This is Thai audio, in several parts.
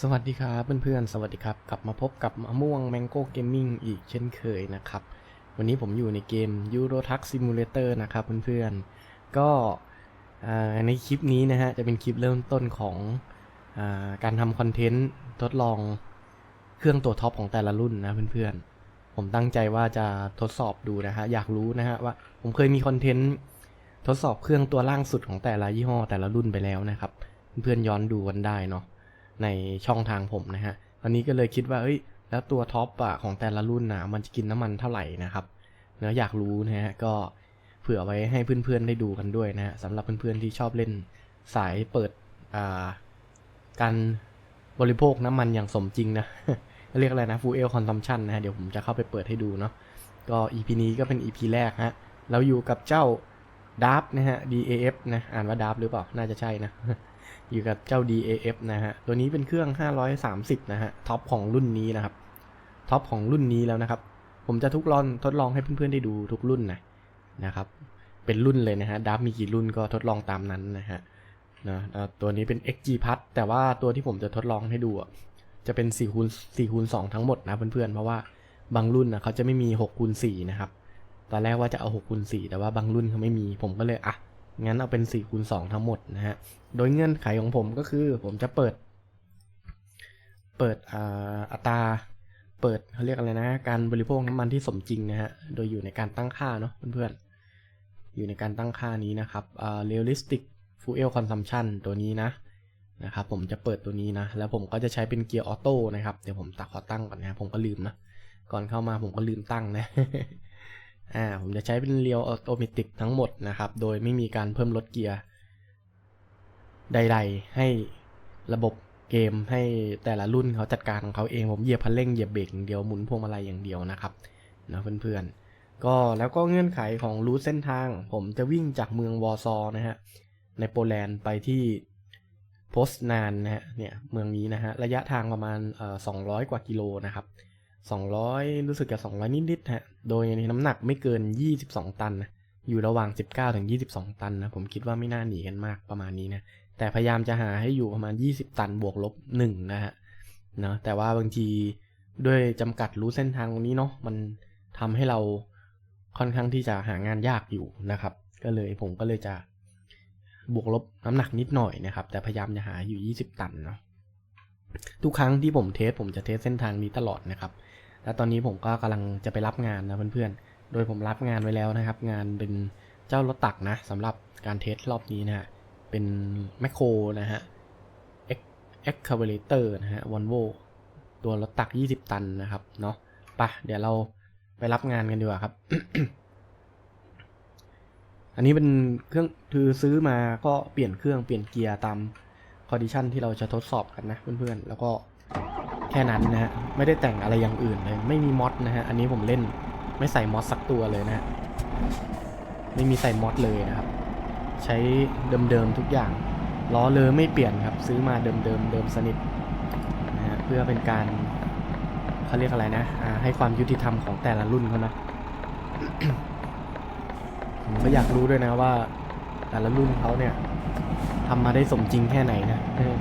สวัสดีครับเพื่อนๆ สวัสดีครับ กลับมาพบกับมะม่วง Mango Gaming อีกเช่นเคยนะครับ วันนี้ผมอยู่ในเกม Euro Truck Simulator นะครับเพื่อนๆ ก็อ่าในคลิปนี้นะฮะ จะเป็นคลิปเริ่มต้นของอการทำคอนเทนต์ทดลองเครื่องตัวท็อปของแต่ละรุ่นนะเพื่อนๆ ผมตั้งใจว่าจะทดสอบดูนะฮะ อยากรู้นะฮะว่าผมเคยมีคอนเทนต์ทดสอบเครื่องตัวล่างสุดของแต่ละยี่ห้อแต่ละรุ่นไปแล้วนะครับ เพื่อนๆย้อนดูกันได้เนาะ ในช่องทางผมนะฮะตอนนี้ก็เลยคิดว่าเอ้ย แล้วตัวท็อปอะของแต่ละรุ่นนะมันจะกินน้ำมันเท่าไหร่นะครับเนื้ออยากรู้นะฮะก็เผื่อไว้ให้เพื่อนๆได้ดูกันด้วยนะฮะสำหรับเพื่อนๆที่ชอบเล่นสายเปิดอ่าการบริโภคน้ำมันอย่างสมจริงนะเรียกอะไรนะ fuel consumption นะฮะเดี๋ยวผมจะเข้าไปเปิดให้ดูเนาะก็ EP นี้ก็เป็น EP แรกฮะเราอยู่กับเจ้าดาร์ฟนะฮะ DAF นะอ่านว่าดาร์ฟหรือเปล่า น่าจะใช่นะ อยู่กับเจ้า DAF นะฮะ ตัวนี้เป็นเครื่อง 530 นะฮะ ท็อปของรุ่นนี้นะครับ ท็อปของรุ่นนี้แล้วนะครับ ผมจะทุกลองทดลองให้เพื่อนๆได้ดูทุกรุ่นนะนะครับ เป็นรุ่นเลยนะฮะ ดับมีกี่รุ่นก็ทดลองตามนั้นนะฮะนะตัวนี้เป็น XG พัดแต่ว่าตัวที่ผมจะทดลองให้ดูจะเป็น4คูณ4คูณ2ทั้งหมดนะเพื่อนๆ เพราะว่าบางรุ่นนะเขาจะไม่มี6คูณ4นะครับ ตอนแรกว่าจะเอา6คูณ4แต่ว่าบางรุ่นเขาไม่มี ผมก็เลยอะ งั้นเอาเป็น4คูณ2ทั้งหมดนะฮะ โดยเงื่อนไขของผมก็คือผมจะเปิด เปิดอัตรา เปิดเขาเรียกอะไรนะ การบริโภคน้ำมันที่สมจริงนะฮะ โดยอยู่ในการตั้งค่าเนาะเพื่อนๆ อยู่ในการตั้งค่านี้นะครับอ่า realistic fuel consumption ตัวนี้นะนะครับผมจะเปิดตัวนี้นะ แล้วผมก็จะใช้เป็นเกียร์ออโต้นะครับ เดี๋ยวผมตักขอตั้งก่อนนะผมก็ลืมนะ ก่อนเข้ามาผมก็ลืมตั้งนะ อ่าผมจะใช้เป็นเรียวออโตเมติกทั้งหมดนะครับ โดยไม่มีการเพิ่มลดเกียร์ใด ๆ ให้ระบบเกมให้แต่ละรุ่นเขาจัดการของเขาเองผมเหยียบคันเร่งเหยียบเบรกอย่างเดียวหมุนพวงมาลัยอย่างเดียวนะครับนะเพื่อนๆ ก็แล้วก็เงื่อนไขของรูทเส้นทาง ผมจะวิ่งจากเมืองวอร์ซอนะฮะในโปแลนด์ไปที่โพสนานนะฮะเนี่ยเมืองนี้นะฮะระยะทางประมาณเอ่อ200 กว่ากิโลนะครับ 200 รู้สึกจะ200 นิดๆฮะ โดยน้ำหนักไม่เกิน 22 ตันนะ อยู่ระหว่าง 19ถึง22 ตันนะ ผมคิดว่าไม่น่าหนีกันมากประมาณนี้นะ แต่พยายามจะหาให้อยู่ประมาณ 20 ตันบวกลบ1นะฮะ เนาะแต่ว่าบางทีด้วยจำกัดรู้เส้นทางตรงนี้เนาะ มันทำให้เราค่อนข้างที่จะหางานยากอยู่นะครับ ก็เลยผมก็เลยจะบวกลบน้ำหนักนิดหน่อยนะครับ แต่พยายามจะหาอยู่ 20 ตันเนาะทุกครั้งที่ผมเทสผมจะเทสเส้นทางนี้ตลอดนะครับ แล้วตอนนี้ผมก็กำลังจะไปรับงานนะเพื่อนๆ โดยผมรับงานไว้แล้วนะครับ งานเป็นเจ้ารถตักนะสำหรับการเทสรอบนี้นะฮะ เป็นแมคโครนะฮะ excavator นะฮะ Volvo ตัวรถตัก 20 ตันนะครับเนาะไปะเดี๋ยวเราไปรับงานกันดีกว่าครับ อันนี้เป็นเครื่องคือซื้อมาก็เปลี่ยนเครื่องเปลี่ยนเกียร์ตามคอดิชันที่เราจะทดสอบกันนะเพื่อนๆ แล้วก็ แค่นั้นนะฮะ ไม่ได้แต่งอะไรอย่างอื่นเลย ไม่มีมอดนะฮะ อันนี้ผมเล่นไม่ใส่มอดสักตัวเลยนะฮะไม่มีใส่มอดเลยนะครับ ใช้เดิมๆทุกอย่าง ล้อเลยไม่เปลี่ยนครับ ซื้อมาเดิมๆเดิมสนิทนะฮะ เพื่อเป็นการเขาเรียกอะไรนะอ่าให้ความยุติธรรมของแต่ละรุ่นเขานะผมก็อยากรู้ด้วยนะว่า แต่ละรุ่นเขาเนี่ยทำมาได้สมจริงแค่ไหนนะเออ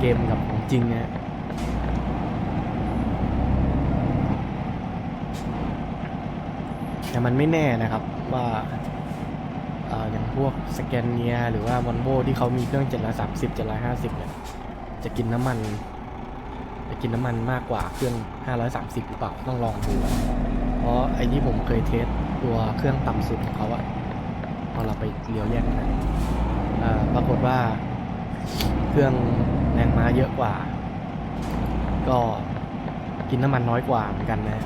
เกมกับของจริงเนี่ย แต่มันไม่แน่นะครับว่าอย่างพวกสแกนเนียหรือว่าวอลโวที่เขามีเครื่อง 730 750 เนี่ย จะกินน้ำมัน จะกินน้ำมันมากกว่าเครื่อง 530 หรือเปล่า ต้องลองดู เพราะไอ้ที่ผมเคยเทสตัวเครื่องต่ำสุดของเขาอะพอเราไปเลี้ยวแยกนะปรากฏว่าเครื่องแรงม้าเยอะกว่า ก็กินน้ำมันน้อยกว่าเหมือนกันนะ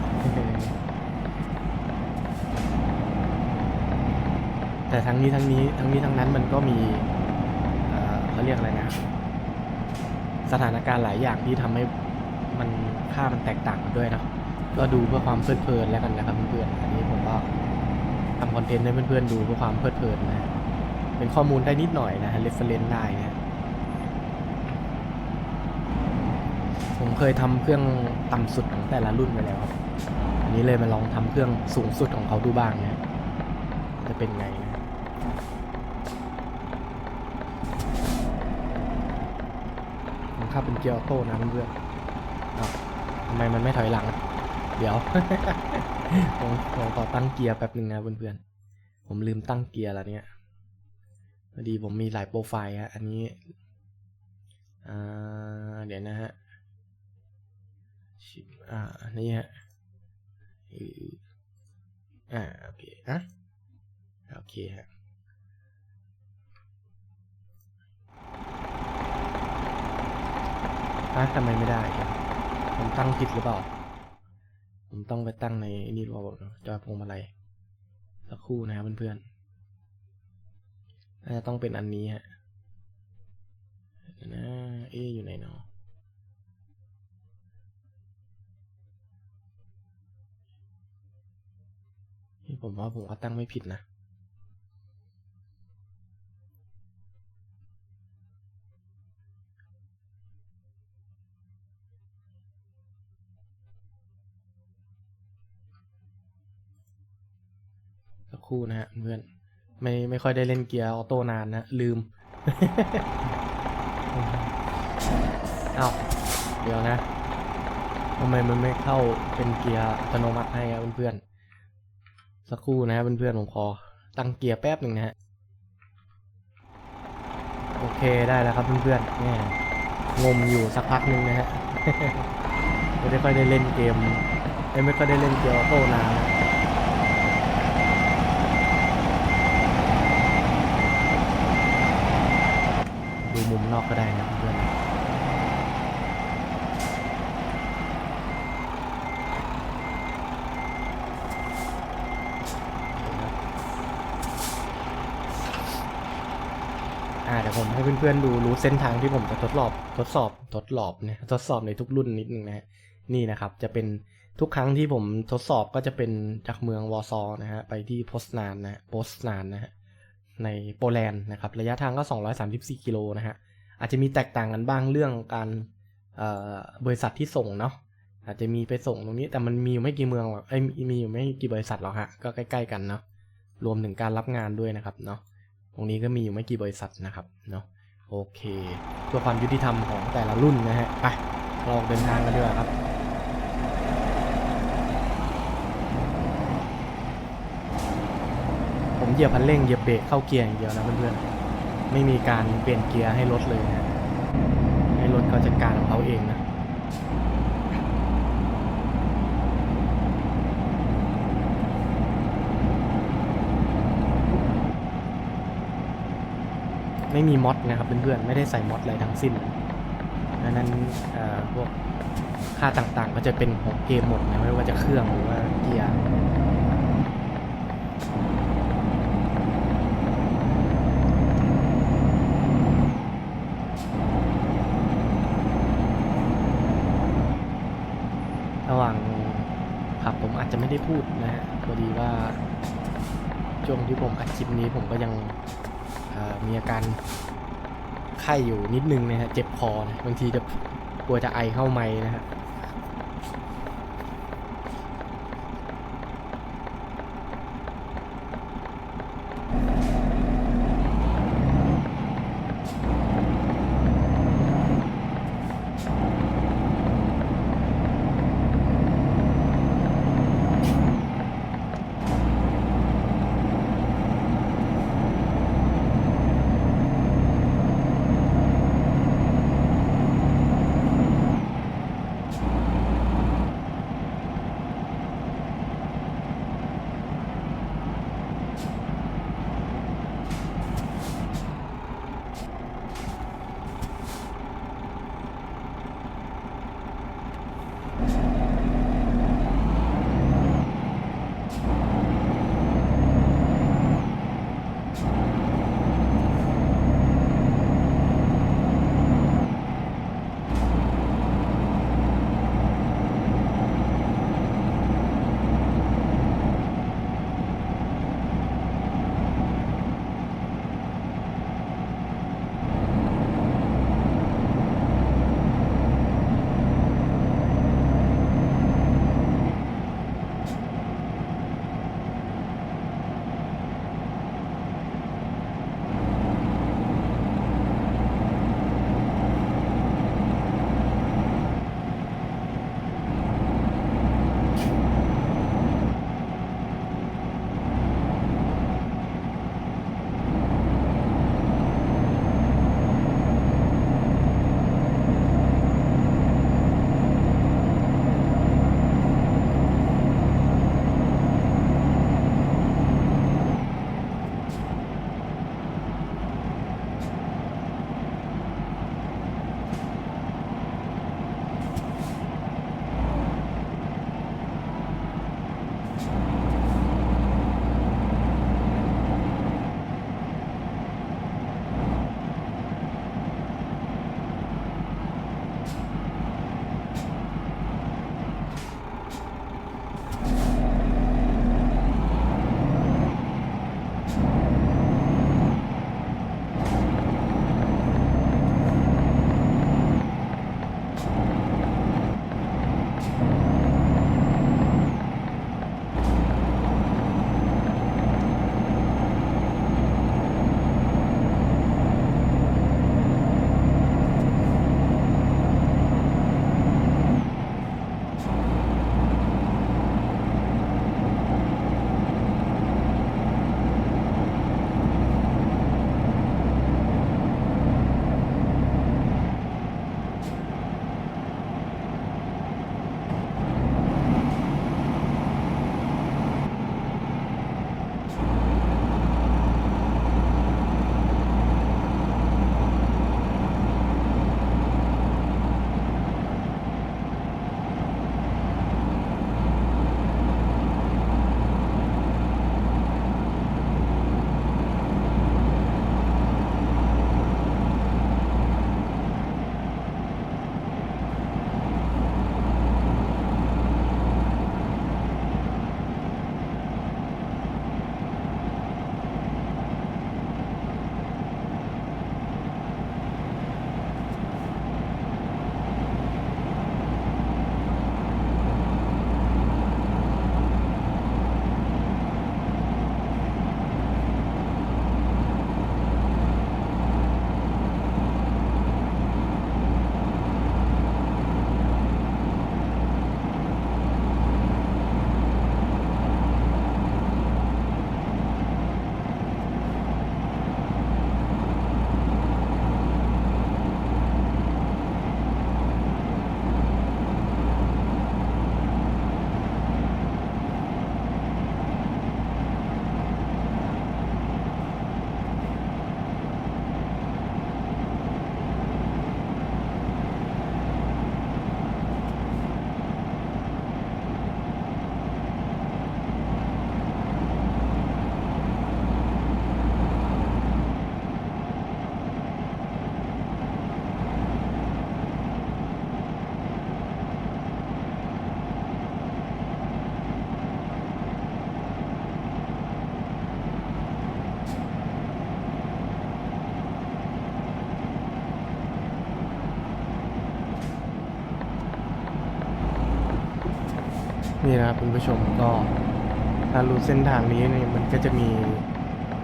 แต่ทั้งนี้ทั้งนี้ทั้งนี้ทั้งนั้นมันก็มีเขาเรียกอะไรนะ สถานการณ์หลายอย่างที่ทำให้มันค่ามันแตกต่างกันด้วยเนาะก็ดูเพื่อความเพลิดเพลินแล้วกันนะครับเพื่อนๆอันนี้ผมก็ทำคอนเทนต์ให้เพื่อนๆดูเพื่อความเพลิดเพลินนะเป็นข้อมูลได้นิดหน่อยนะฮะเรฟเฟรนซ์ได้นะผมเคยทำเครื่องต่ำสุดของแต่ละรุ่นไปแล้วครับ อันนี้เลยมาลองทำเครื่องสูงสุดของเขาดูบ้างนะจะเป็นไงนะ ผมคับเป็นเกียร์ออโต้นะเพื่อนๆทำไมมันไม่ถอยหลัง เดี๋ยวผมผมขอตั้งเกียร์แป๊บหนึ่งนะเพื่อนๆ ผมลืมตั้งเกียร์แล้วเนี่ยพอดีผมมีหลายโปรไฟล์ฮะอันนี้ อ่า เดี๋ยวนะฮะชิอ่านนี้ฮะอ่า โอเคอะโอเคฮะ อะทำไมไม่ได้ครับผมตั้งผิดหรือเปล่า ผมต้องไปตั้งในนี่รือเปล่าจอยพวงมาลัยสักครู่นะครับเพื่อนๆ น่าจะต้องเป็นอันนี้ฮะนะ เออยู่ไหนเนาะนี่ผมว่าผมก็ตั้งไม่ผิดนะ คู่นะฮะเพื่อนไม่ไม่ค่อยได้เล่นเกียร์ออโต้นานนะลืมเอาเดี๋ยวนะทำไมมันไม่เข้าเป็นเกียร์อัตโนมัติให้อะเพื่อนๆสักครู่นะฮะเพื่อนๆผมขอตั้งเกียร์แป๊บหนึ่งนะฮะโอเคได้แล้วครับเพื่อนๆเนี่ยงมอยู่สักพักหนึ่งนะฮะไม่ได้ค่อยได้เล่นเกมไม่ค่อยได้เล่นเกียร์ออโต้นานนะ ดูมุมนอกก็ได้นะเพื่อนๆอ่าเดี๋ยวผมให้เพื่อนๆดูรู้เส้นทางที่ผมจะทดสอบทดสอบทดสอบเนี่ยทดสอบในทุกรุ่นนิดนึงนะนี่นะครับจะเป็นทุกครั้งที่ผมทดสอบก็จะเป็นจากเมืองวอร์ซอนะฮะไปที่โพสนานนะโพสนานนะฮะในโปแลนด์นะครับระยะทางก็ 234 กิโลนะฮะอาจจะมีแตกต่างกันบ้างเรื่องการเอ่อบริษัทที่ส่งเนาะอาจจะมีไปส่งตรงนี้แต่มันมีอยู่ไม่กี่เมืองหรอกเอ้มีอยู่ไม่กี่บริษัทหรอกฮะก็ใกล้ๆกันเนาะรวมถึงการรับงานด้วยนะครับเนาะตรงนี้ก็มีอยู่ไม่กี่บริษัทนะครับเนาะ โอเคเพื่อความยุติธรรมของแต่ละรุ่นนะฮะไปเราองเดินทางกันดีกว่าครับผมเหยียบพันเร่งเหยียบเบรกเข้าเกียร์อย่างเดียวนะเพื่อนๆไม่มีการเปลี่ยนเกียร์ให้รถเลยนะให้รถเขาจัดการของเขาเองนะ ไม่มีมอดนะครับเพื่อนๆไม่ได้ใส่มอดอะไรทั้งสิ้นดังนั้นพวกค่าต่างๆ ก็จะเป็นของเกมหมดนะไม่ว่าจะเครื่องหรือว่าเกียร์ระหว่างขับผมอาจจะไม่ได้พูดนะฮะพอดีว่าช่วงที่ผมอัดคลิปนี้ผมก็ยัง มีอาการไข้อยู่นิดนึงนะฮะเจ็บคอนะบางทีจะกลัวจะไอเข้าไม้นะฮะ นี่นะครับคุณผู้ชมก็ถ้ารู้เส้นทางนี้เนี่ยมันก็จะมี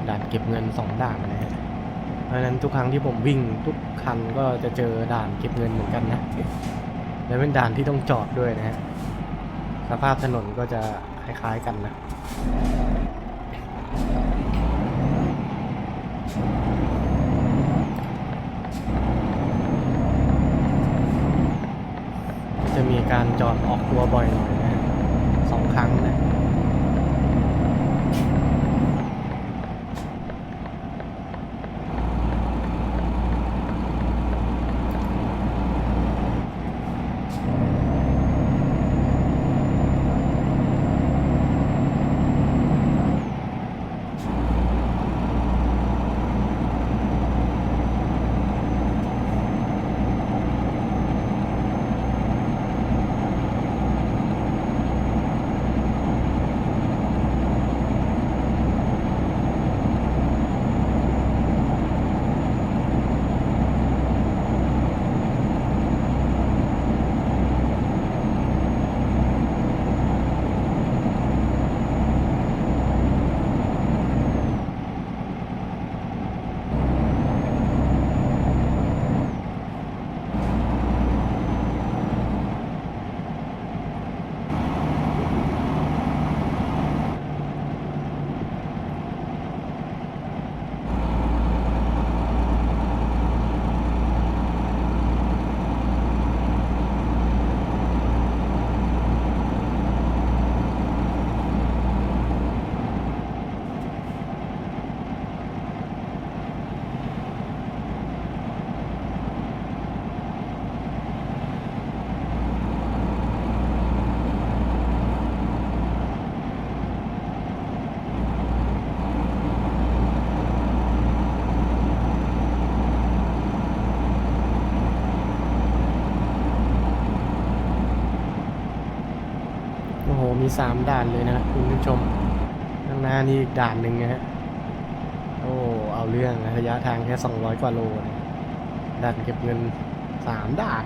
ด่านเก็บเงินสองด่านนะฮะเพราะนั้นทุกครั้งที่ผมวิ่งทุกคันก็จะเจอด่านเก็บเงินเหมือนกันนะและเป็นด่านที่ต้องจอดด้วยนะฮะสภาพถนนก็จะคล้ายๆกันนะจะมีการจอดออกตัวบ่อยหน่อยนะ ครั้งนะ สามด่านเลยนะคุณผู้ชมข้างหน้านี่อีกด่านหนึ่งนะฮะโอ้เอาเรื่องนะระยะทางแค่สองร้อยกว่าโลนะด่านเก็บเงินสามด่าน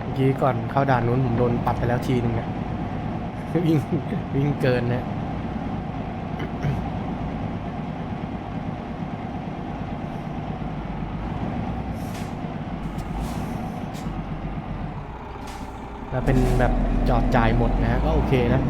เมื่อกี้ก่อนเข้าด่านนู้นผมโดนปรับไปแล้วทีนึงนะวิ่งวิ่งเกินนะ เป็นแบบจอดจ่ายหมดนะฮะก็โอเคนะ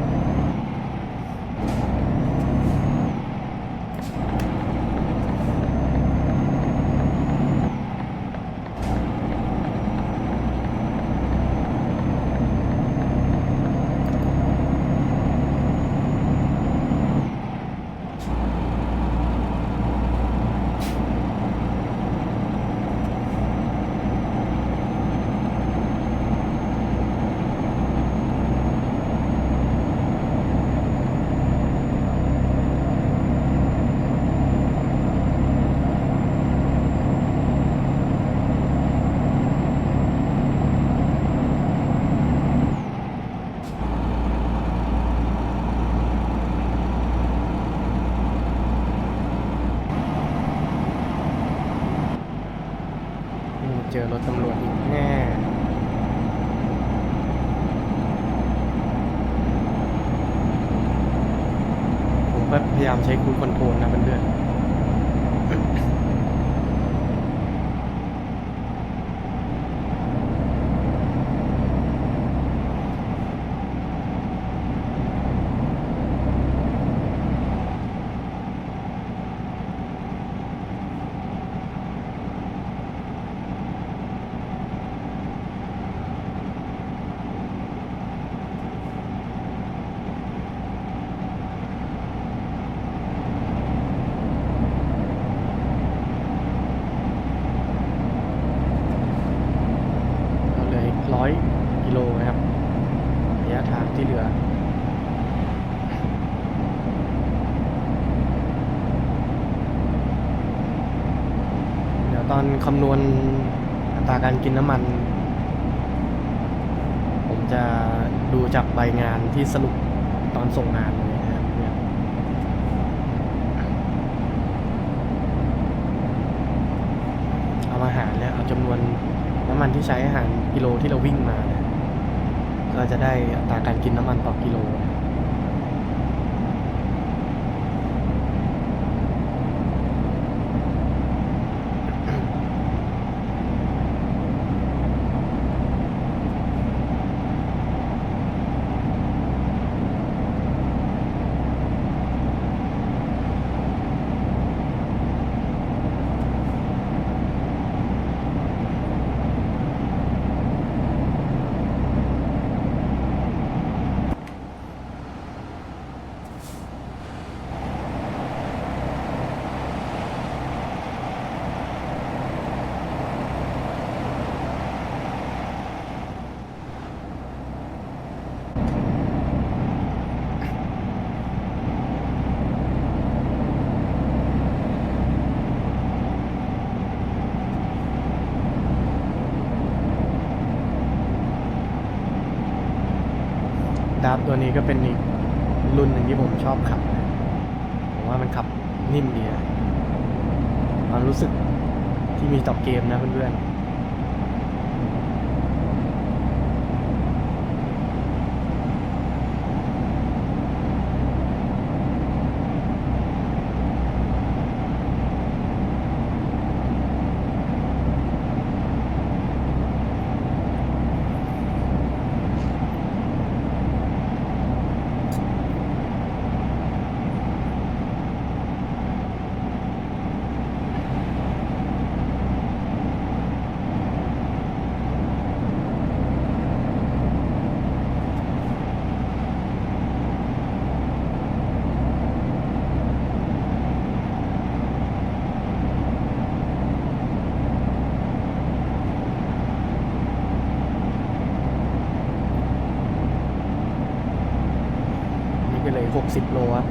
อืมเจอรถตำรวจอีกแน่ ผมก็พยายามใช้คูดคอนโทรลนะเพื่อนๆเราเหลืออีกร้อย กิโลนะครับระยะทางที่เหลือเดี๋ยวตอนคำนวณอัตราการกินน้ำมัน ผมจะดูจากใบงานที่สรุปตอนส่งงานเลยนะครับเอนอาหารแล้วเอาจำนวนน้ำมันที่ใช้อาหารกิโลที่เราวิ่งมานะ ก็จะได้อัตราการกินน้ำมันต่อกิโล ดาบตัวนี้ก็เป็นอีกรุ่นหนึ่งที่ผมชอบขับ ผมว่ามันขับนิ่มดีอะความรู้สึกที่มีต่อเกมนะเพื่อนๆ สิบโลอะ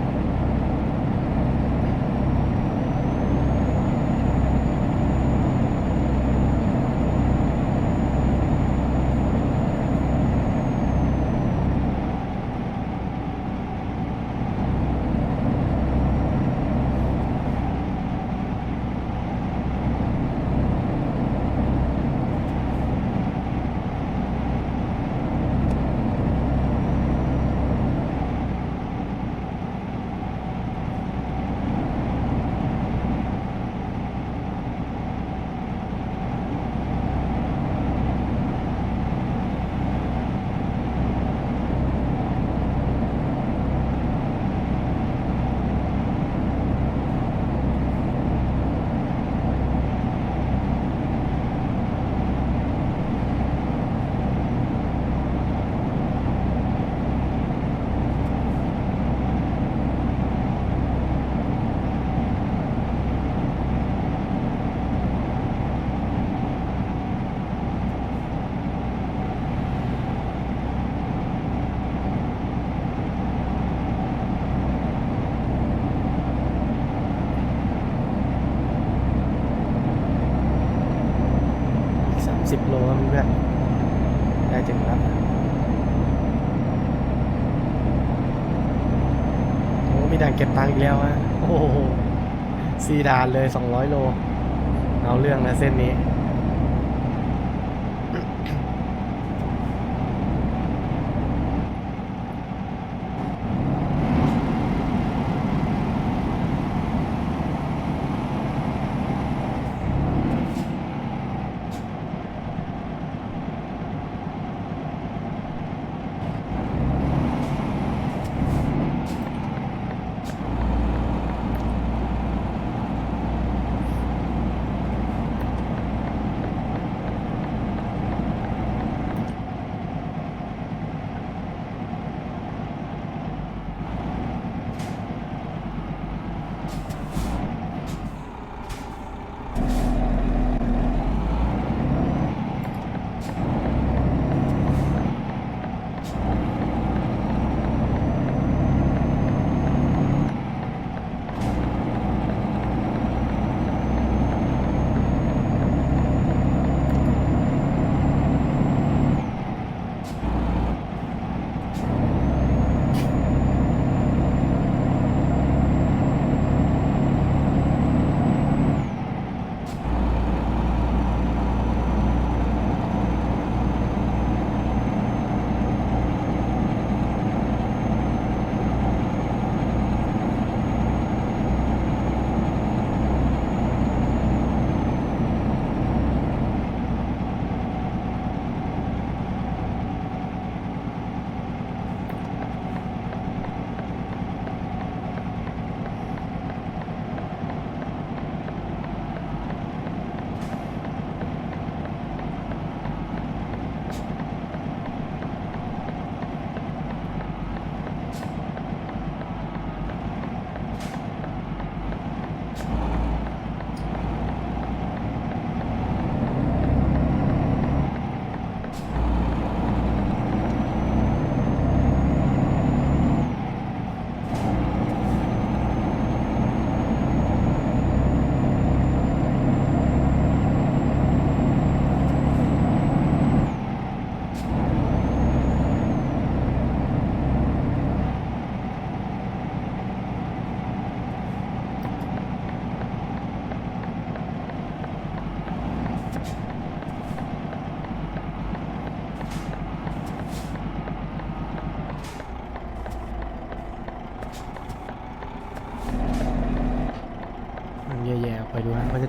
สามสิบโลครับเพื่อนๆได้ถึงแล้วโอ้มีด่านเก็บตังค์อีกแล้วฮะโอ้โห สี่ด่านเลยสองร้อยโล เอาเรื่องนะเส้นนี้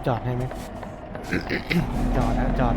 จอดให้ไหมจอดนะจอด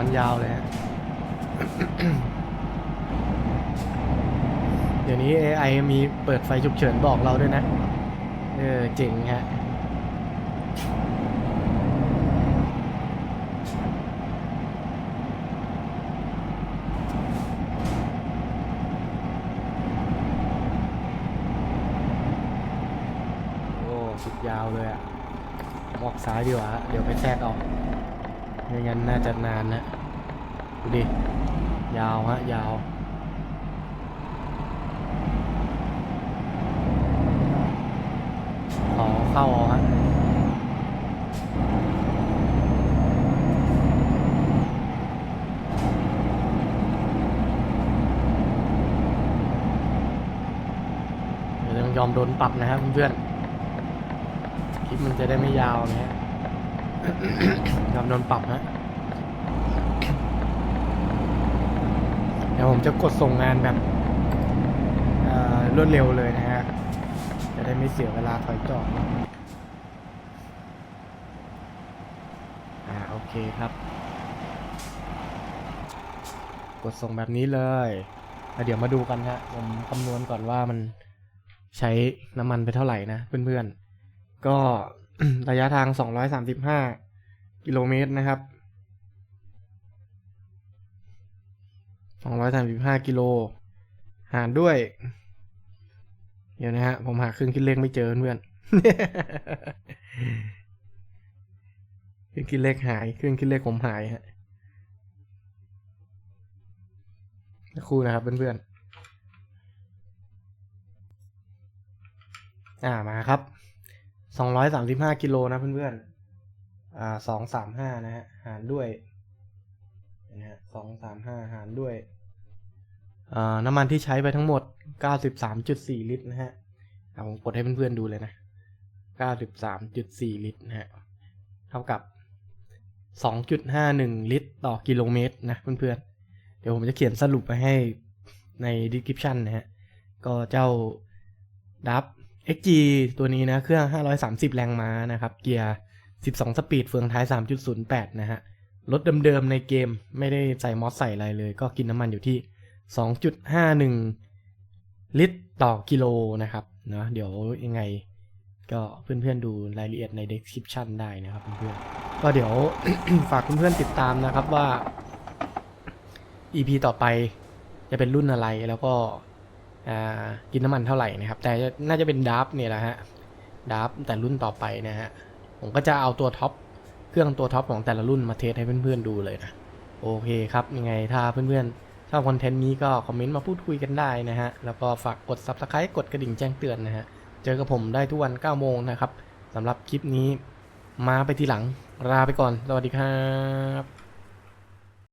วันยาวเลยฮะเดี๋ยวนี้ AI มีเปิดไฟฉุกเฉินบอกเราด้วยนะ เออเจ๋งฮะโอ้สุดยาวเลยอะผมออกซ้ายดีกว่า เดี๋ยวไปแทรกเอา ไม่งั้นน่าจะนานนะดูดิ ยาวฮะ ยาวขอเข้าเอฮะเดี๋ยวต้องยอมโดนปรับนะครับเพื่อนๆคลิปมันจะได้ไม่ยาวนะฮะ ยอมโดนปรับนะเดี๋ยวผมจะกดส่งงานแบบรวดเร็วเลยนะฮะ จะได้ไม่เสียเวลาถอยจอดอ่าโอเคครับ กดส่งแบบนี้เลยเดี๋ยวมาดูกันฮะ ผมคำนวณก่อนว่ามันใช้น้ำมันไปเท่าไหร่นะเพื่อนๆ ก็ ระยะทาง 235 กิโลเมตรนะครับ 235 กิโล หารด้วย เดี๋ยวนะฮะ ผมหาเครื่องคิดเลขไม่เจอเพื่อนเครื่องคิดเลขหาย เครื่องคิดเลขผมหายฮะสักครู่นะครับเพื่อนๆ อ่ามาครับ สองร้อยสามสิบห้ากิโลนะเพื่อนๆ อ่าสองสามห้านะฮะ หารด้วยนะฮะสองสามห้าหารด้วย อ่า น้ำมันที่ใช้ไปทั้งหมดเก้าสิบสามจุดสี่ลิตรนะฮะอ่าผมกดให้เพื่อนๆดูเลยนะเก้าสิบสามจุดสี่ลิตรนะฮะ เท่ากับสองจุดห้าหนึ่งลิตรต่อกิโลเมตรนะเพื่อนๆ เดี๋ยวผมจะเขียนสรุปไปให้ใน description นะฮะ ก็เจ้าดับ XG ตัวนี้นะ เครื่อง 530 แรงม้านะครับ เกียร์ 12 สปีด เฟืองท้าย 3.08 นะฮะ รถเดิมๆในเกมไม่ได้ใส่มอสใส่อะไรเลย ก็กินน้ำมันอยู่ที่ 2.51 ลิตรต่อกิโลนะครับเนาะเดี๋ยวยังไงก็เพื่อนๆดูรายละเอียดใน description ได้นะครับเพื่อนๆก็เดี๋ยวฝากเพื่อนๆติดตามนะครับว่า EP ต่อไปจะเป็นรุ่นอะไรแล้วก็ กินน้ำมันเท่าไหร่นะครับ แต่น่าจะเป็นดับเนี่ยแหละฮะดับแต่รุ่นต่อไปนะฮะผมก็จะเอาตัวท็อปเครื่องตัวท็อปของแต่ละรุ่นมาเทสให้เพื่อนๆดูเลยนะโอเคครับยังไงถ้าเพื่อนๆชอบคอนเทนต์นี้ก็คอมเมนต์มาพูดคุยกันได้นะฮะแล้วก็ฝากกด Subscribe กดกระดิ่งแจ้งเตือนนะฮะเจอกับผมได้ทุกวัน9โมงนะครับสำหรับคลิปนี้มาไปทีหลังลาไปก่อน สวัสดีครับ